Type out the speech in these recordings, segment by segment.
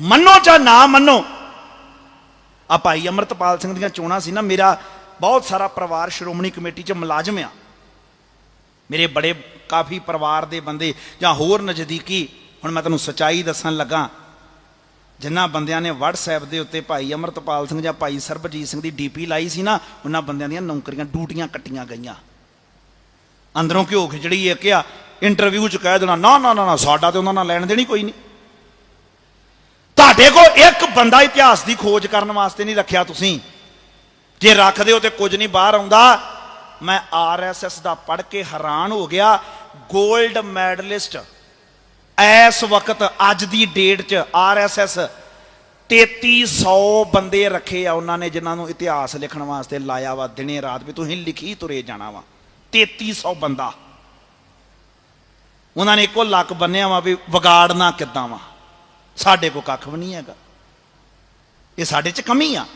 ਮੰਨੋ ਜਾਂ ਨਾ ਮੰਨੋ। ਆ ਭਾਈ ਅਮਰਤਪਾਲ ਸਿੰਘ ਦੀਆਂ ਚੋਣਾਂ ਸੀ ਨਾ, ਮੇਰਾ ਬਹੁਤ ਸਾਰਾ ਪਰਿਵਾਰ ਸ਼੍ਰੋਮਣੀ ਕਮੇਟੀ ਚ ਮੁਲਾਜ਼ਮ ਆ। ਮੇਰੇ ਬੜੇ ਕਾਫੀ ਪਰਿਵਾਰ ਦੇ ਬੰਦੇ ਜਾਂ ਹੋਰ ਨਜ਼ਦੀਕੀ, ਹੁਣ ਮੈਂ ਤੁਹਾਨੂੰ ਸਚਾਈ ਦੱਸਣ ਲੱਗਾ ਜਿਨ੍ਹਾਂ ਬੰਦਿਆਂ ਨੇ WhatsApp ਦੇ ਉੱਤੇ ਭਾਈ ਅਮਰਤਪਾਲ ਸਿੰਘ ਜਾਂ ਭਾਈ ਸਰਬਜੀਤ ਸਿੰਘ ਦੀ ਡੀਪੀ ਲਾਈ ਸੀ ਨਾ, ਉਹਨਾਂ ਬੰਦਿਆਂ ਦੀਆਂ ਨੌਕਰੀਆਂ ਡਿਊਟੀਆਂ ਕੱਟੀਆਂ ਗਈਆਂ। ਅੰਦਰੋਂ ਘਿਓ ਖਿਚੜੀ ਇੱਕ ਆ, ਇੰਟਰਵਿਊ ਚ ਕਹਿ ਦੇਣਾ, ਨਾ ਨਾ ਨਾ ਨਾ, ਸਾਡਾ ਤੇ ਉਹਨਾਂ ਨਾਲ ਲੈਣ ਦੇਣੀ ਕੋਈ ਨਹੀਂ। ਤੁਹਾਡੇ ਕੋਲ ਇੱਕ ਬੰਦਾ ਇਤਿਹਾਸ ਦੀ ਖੋਜ ਕਰਨ ਵਾਸਤੇ ਨਹੀਂ ਰੱਖਿਆ ਤੁਸੀਂ। ਜੇ ਰੱਖਦੇ ਹੋ ਤੇ ਕੁਝ ਨਹੀਂ ਬਾਹਰ ਆਉਂਦਾ। ਮੈਂ ਆਰਐਸਐਸ ਦਾ ਪੜ੍ਹ ਕੇ ਹੈਰਾਨ ਹੋ ਗਿਆ। 골ਡ ਮੈਡਲਿਸਟ। ਇਸ ਵਕਤ, ਅੱਜ ਦੀ ਡੇਟ 'ਚ ਆਰਐਸਐਸ 3300 ਬੰਦੇ ਰੱਖੇ ਆ ਉਹਨਾਂ ਨੇ ਜਿਨ੍ਹਾਂ ਨੂੰ ਇਤਿਹਾਸ ਲਿਖਣ ਵਾਸਤੇ ਲਾਇਆ ਵਾ। ਦਿਨੇ ਰਾਤ ਵੀ ਤੁਸੀਂ ਲਿਖੀ ਤੁਰੇ ਜਾਣਾ ਵਾ। 3300 ਬੰਦਾ। ਉਹਨਾਂ ਨੇ ਇੱਕੋ ਲੱਕ ਬੰਨਿਆ ਵਾ ਵੀ ਵਿਗਾੜਨਾ ਕਿੱਦਾਂ ਵਾ। ਸਾਡੇ ਕੋ ਕੱਖ ਵੀ ਨਹੀਂ ਹੈਗਾ। ਇਹ ਸਾਡੇ 'ਚ ਕਮੀ ਆ।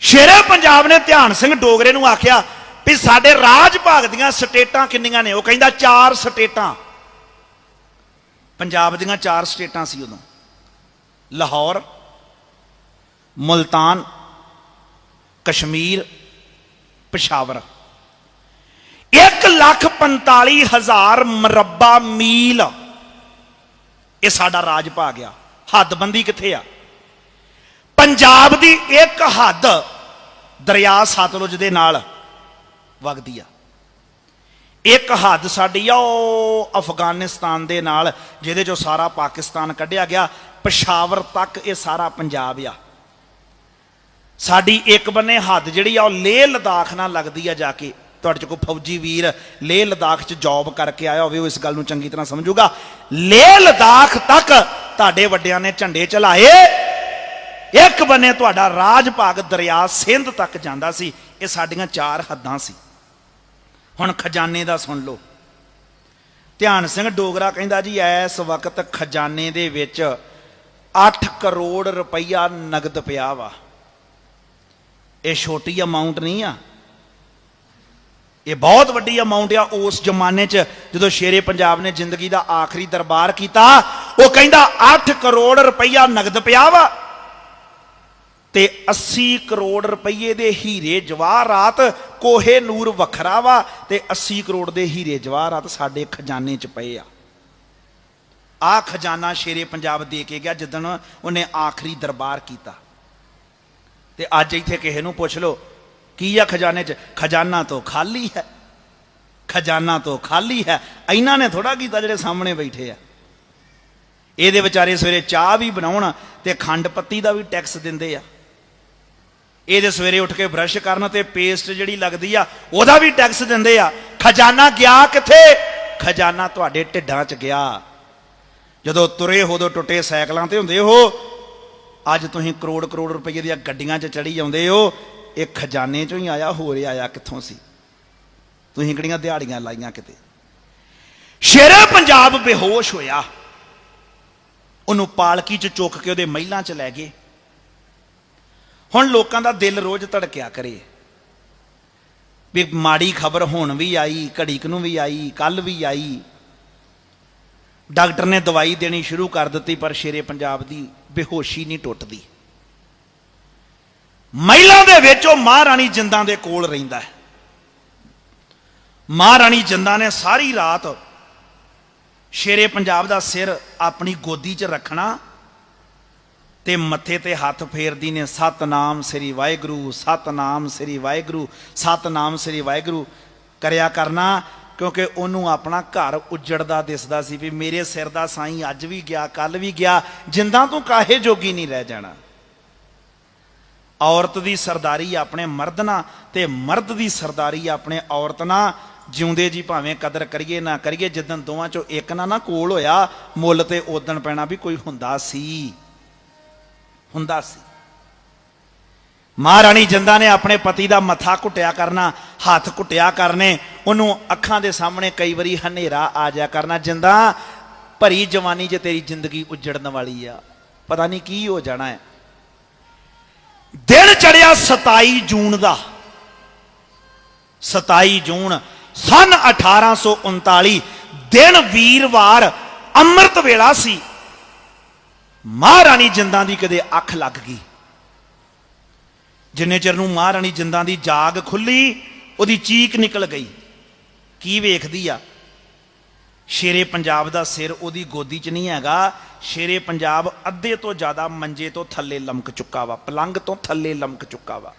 ਸ਼ੇਰੇ ਪੰਜਾਬ ਨੇ ਧਿਆਨ ਸਿੰਘ ਡੋਗਰੇ ਨੂੰ ਆਖਿਆ ਵੀ ਸਾਡੇ ਰਾਜ ਭਾਗ ਦੀਆਂ ਸਟੇਟਾਂ ਕਿੰਨੀਆਂ ਨੇ? ਉਹ ਕਹਿੰਦਾ ਚਾਰ ਸਟੇਟਾਂ। ਪੰਜਾਬ ਦੀਆਂ ਚਾਰ ਸਟੇਟਾਂ ਸੀ ਉਦੋਂ। ਲਾਹੌਰ, ਮੁਲਤਾਨ, ਕਸ਼ਮੀਰ, ਪਿਸ਼ਾਵਰ। 1 ਲੱਖ 45 ਹਜ਼ਾਰ ਮਰਬਾ ਮੀਲ ਇਹ ਸਾਡਾ ਰਾਜ ਭਾਗ ਆ ਹੱਦਬੰਦੀ ਕਿੱਥੇ ਆ? ਪੰਜਾਬ ਦੀ ਇੱਕ ਹੱਦ ਦਰਿਆ ਸਤਲੁਜ ਦੇ ਨਾਲ ਵਗਦੀ ਆ। ਇੱਕ ਹੱਦ ਸਾਡੀ ਆ, ਉਹ ਅਫਗਾਨਿਸਤਾਨ ਦੇ ਨਾਲ, ਜਿਹਦੇ ਚੋਂ ਸਾਰਾ ਪਾਕਿਸਤਾਨ ਕੱਢਿਆ ਗਿਆ। ਪਸ਼ਾਵਰ ਤੱਕ ਇਹ ਸਾਰਾ ਪੰਜਾਬ ਆ। ਸਾਡੀ ਇੱਕ ਬੰਨੇ ਹੱਦ ਜਿਹੜੀ ਆ, ਉਹ ਲੇਹ ਲਦਾਖ ਨਾਲ ਲੱਗਦੀ ਆ ਜਾ ਕੇ। ਤੁਹਾਡੇ ਚ ਕੋਈ ਫੌਜੀ ਵੀਰ ਲੇਹ ਲਦਾਖ ਚ ਜੌਬ ਕਰਕੇ ਆਇਆ ਹੋਵੇ, ਉਹ ਇਸ ਗੱਲ ਨੂੰ ਚੰਗੀ ਤਰ੍ਹਾਂ ਸਮਝੂਗਾ। ਲੇਹ ਲਦਾਖ ਤੱਕ ਤੁਹਾਡੇ ਵੱਡਿਆਂ ਨੇ ਝੰਡੇ ਚਲਾਏ। ਇੱਕ ਬੰਨੇ ਤੁਹਾਡਾ ਰਾਜ ਭਾਗ ਦਰਿਆ ਸਿੰਧ ਤੱਕ ਜਾਂਦਾ ਸੀ, ਇਹ ਸਾਡੀਆਂ ਚਾਰ ਹੱਦਾਂ ਸੀ। ਹੁਣ ਖਜ਼ਾਨੇ ਦਾ ਸੁਣ ਲਓ। ਧਿਆਨ ਸਿੰਘ ਡੋਗਰਾ ਕਹਿੰਦਾ ਜੀ, ਇਸ ਵਕਤ ਖਜ਼ਾਨੇ ਦੇ ਵਿੱਚ 8 ਕਰੋੜ ਰੁਪਈਆ ਨਗਦ ਪਿਆ ਵਾ। ਇਹ ਛੋਟੀ ਅਮਾਉਂਟ ਨਹੀਂ ਆ। ਇਹ ਬਹੁਤ ਵੱਡੀ ਅਮਾਉਂਟ ਆ ਉਸ ਜ਼ਮਾਨੇ 'ਚ, ਜਦੋਂ ਸ਼ੇਰੇ ਪੰਜਾਬ ਨੇ ਜ਼ਿੰਦਗੀ ਦਾ ਆਖਰੀ ਦਰਬਾਰ ਕੀਤਾ, ਉਹ ਕਹਿੰਦਾ 8 ਕਰੋੜ ਰੁਪਈਆ ਨਗਦ ਪਿਆ ਵਾ ਤੇ 80 ਕਰੋੜ ਰੁਪਈਏ ਦੇ ਹੀਰੇ ਜਵਾਹਰਾਤ ਕੋਹੇ ਨੂਰ ਵੱਖਰਾ ਵਾ ਤੇ 80 ਕਰੋੜ ਦੇ ਹੀਰੇ ਜਵਾਹਰਾਤ ਸਾਡੇ ਖਜ਼ਾਨੇ 'ਚ ਪਏ ਆ। ਆ ਖਜ਼ਾਨਾ ਸ਼ੇਰੇ ਪੰਜਾਬ ਦੇ ਕੇ ਗਿਆ ਜਿੱਦਣ ਉਹਨੇ ਆਖਰੀ ਦਰਬਾਰ ਕੀਤਾ। ਤੇ ਅੱਜ ਇੱਥੇ ਕਿਸੇ ਨੂੰ ਪੁੱਛ ਲਓ ਕੀ ਆ ਖਜ਼ਾਨੇ 'ਚ? ਖਜ਼ਾਨਾ ਤੋਂ ਖਾਲੀ ਹੈ। ਖਜ਼ਾਨਾ ਤੋਂ ਖਾਲੀ ਹੈ। ਇਹਨਾਂ ਨੇ ਥੋੜਾ ਕੀਤਾ ਜਿਹੜੇ ਸਾਹਮਣੇ ਬੈਠੇ ਆ। ਇਹਦੇ ਵਿਚਾਰੇ ਸਵੇਰੇ ਚਾਹ ਵੀ ਬਣਾਉਣ ਤੇ ਖੰਡ ਪੱਤੀ ਦਾ ਵੀ ਟੈਕਸ ਦਿੰਦੇ ਆ। ਇਹਦੇ ਸਵੇਰੇ ਉੱਠ ਕੇ ਬ੍ਰਸ਼ ਕਰਨ ਤੇ ਪੇਸਟ ਜਿਹੜੀ ਲੱਗਦੀ ਆ, ਉਹਦਾ ਵੀ ਟੈਕਸ ਦਿੰਦੇ ਆ। ਖਜ਼ਾਨਾ ਗਿਆ ਕਿੱਥੇ? ਖਜ਼ਾਨਾ ਤੁਹਾਡੇ ਢਿੱਡਾਂ 'ਚ ਗਿਆ। ਜਦੋਂ ਤੁਰੇ ਹੋਦੋਂ ਟੁੱਟੇ ਸਾਈਕਲਾਂ ਤੇ ਹੁੰਦੇ ਹੋ। ਅੱਜ ਤੁਸੀਂ ਕਰੋੜ ਕਰੋੜ ਰੁਪਏ ਦੀਆਂ ਗੱਡੀਆਂ 'ਚ ਚੜੀ ਜਾਂਦੇ ਹੋ। ਇਹ ਖਜ਼ਾਨੇ 'ਚੋਂ ਹੀ ਆਇਆ, ਹੋਰ ਆਇਆ ਕਿੱਥੋਂ ਸੀ? ਤੁਸੀਂ ਕਿਹੜੀਆਂ ਦਿਹਾੜੀਆਂ ਲਾਈਆਂ ਕਿਤੇ? ਸ਼ੇਰੇ ਪੰਜਾਬ ਬੇਹੋਸ਼ ਹੋਇਆ। ਉਹਨੂੰ ਪਾਲਕੀ 'ਚ ਚੁੱਕ ਕੇ ਉਹਦੇ ਮਹਿਲਾਂ 'ਚ ਲੈ ਗਏ। ਹੁਣ ਲੋਕਾਂ ਦਾ ਦਿਲ ਰੋਜ਼ ਧੜਕਿਆ ਕਰੇ। ਵੀ ਮਾੜੀ ਖਬਰ ਹੁਣ ਵੀ ਆਈ ਘੜੀਕ ਨੂੰ ਵੀ ਆਈ ਕੱਲ ਵੀ ਆਈ। ਡਾਕਟਰ ਨੇ ਦਵਾਈ ਦੇਣੀ ਸ਼ੁਰੂ ਕਰ ਦਿੱਤੀ, ਪਰ ਸ਼ੇਰੇ ਪੰਜਾਬ ਦੀ ਬੇਹੋਸ਼ੀ ਨਹੀਂ ਟੁੱਟਦੀ। ਮਹਿਲਾ ਦੇ ਵਿੱਚ ਉਹ ਮਹਾਰਾਣੀ ਜਿੰਦਾਂ ਦੇ ਕੋਲ ਰਹਿੰਦਾ ਹੈ। ਮਹਾਰਾਣੀ ਜਿੰਦਾਂ ਨੇ ਸਾਰੀ ਰਾਤ ਸ਼ੇਰੇ ਪੰਜਾਬ ਦਾ ਸਿਰ ਆਪਣੀ ਗੋਦੀ 'ਚ ਰੱਖਣਾ ਤੇ ਮੱਥੇ ਤੇ ਹੱਥ ਫੇਰਦੀ ਨੇ, ਸਤਨਾਮ ਸ੍ਰੀ ਵਾਹਿਗੁਰੂ, ਸਤਨਾਮ ਸ੍ਰੀ ਵਾਹਿਗੁਰੂ, ਸਤਨਾਮ ਸ੍ਰੀ ਵਾਹਿਗੁਰੂ ਕਰਿਆ ਕਰਨਾ, ਕਿਉਂਕਿ ਉਹਨੂੰ ਆਪਣਾ ਘਰ ਉਜੜਦਾ ਦਿਸਦਾ ਸੀ ਵੀ ਮੇਰੇ ਸਿਰ ਦਾ ਸਾਈਂ ਅੱਜ ਵੀ ਗਿਆ ਕੱਲ ਵੀ ਗਿਆ, ਜਿੰਦਾਂ ਤੂੰ ਕਾਹੇ ਜੋਗੀ ਨਹੀਂ ਰਹਿ ਜਾਣਾ। ਔਰਤ ਦੀ ਸਰਦਾਰੀ ਆਪਣੇ ਮਰਦ ਨਾਲ ਤੇ ਮਰਦ ਦੀ ਸਰਦਾਰੀ ਆਪਣੇ ਔਰਤ ਨਾਲ। ਜਿਉਂਦੇ ਜੀ ਭਾਵੇਂ ਕਦਰ ਕਰੀਏ ਨਾ ਕਰੀਏ, ਜਿੱਦਣ ਦੋਵਾਂ ਚੋਂ ਇੱਕ ਨਾ ਨਾ ਕੋਲ ਹੋਇਆ, ਮੁੱਲ ਤੇ ਉਦਣ ਪੈਣਾ ਵੀ ਕੋਈ ਹੁੰਦਾ ਸੀ। ਹੁੰਦਾ ਸੀ। ਮਹਾਰਾਣੀ ਜਿੰਦਾ ਨੇ ਆਪਣੇ ਪਤੀ ਦਾ ਮੱਥਾ ਘੁੱਟਿਆ ਕਰਨਾ, ਹੱਥ ਘੁੱਟਿਆ ਕਰਨੇ, ਉਹਨੂੰ ਅੱਖਾਂ ਦੇ ਸਾਹਮਣੇ ਕਈ ਵਾਰੀ ਹਨੇਰਾ ਆ ਜਾ ਕਰਨਾ, ਜਿੰਦਾ ਭਰੀ ਜਵਾਨੀ ਜੇ ਤੇਰੀ ਜ਼ਿੰਦਗੀ ਉਜੜਨ ਵਾਲੀ ਆ। ਪਤਾ ਨਹੀਂ ਕੀ ਹੋ ਜਾਣਾ ਹੈ। ਦਿਨ ਚੜਿਆ 27 ਜੂਨ ਦਾ। 27 ਜੂਨ ਸਨ 1839 ਦਿਨ ਵੀਰਵਾਰ ਅੰਮ੍ਰਿਤ ਵੇਲਾ ਸੀ। ਮਹਾਰਾਣੀ ਜਿੰਦਾਂ ਦੀ ਕਦੇ ਅੱਖ ਲੱਗ ਗਈ। ਜਿੰਨੇ ਚਿਰ ਨੂੰ ਮਹਾਰਾਣੀ ਜਿੰਦਾਂ ਦੀ ਜਾਗ ਖੁੱਲੀ, ਉਹਦੀ ਚੀਕ ਨਿਕਲ ਗਈ। ਕੀ ਵੇਖਦੀ ਆ? ਸ਼ੇਰੇ ਪੰਜਾਬ ਦਾ ਸਿਰ ਉਹਦੀ ਗੋਦੀ 'ਚ ਨਹੀਂ ਹੈਗਾ। ਸ਼ੇਰੇ ਪੰਜਾਬ ਅੱਧੇ ਤੋਂ ਜ਼ਿਆਦਾ ਮੰਜੇ ਤੋਂ ਥੱਲੇ ਲਮਕ ਚੁੱਕਾ ਵਾ ਪਲੰਗ ਤੋਂ ਥੱਲੇ ਲਮਕ ਚੁੱਕਾ ਵਾ।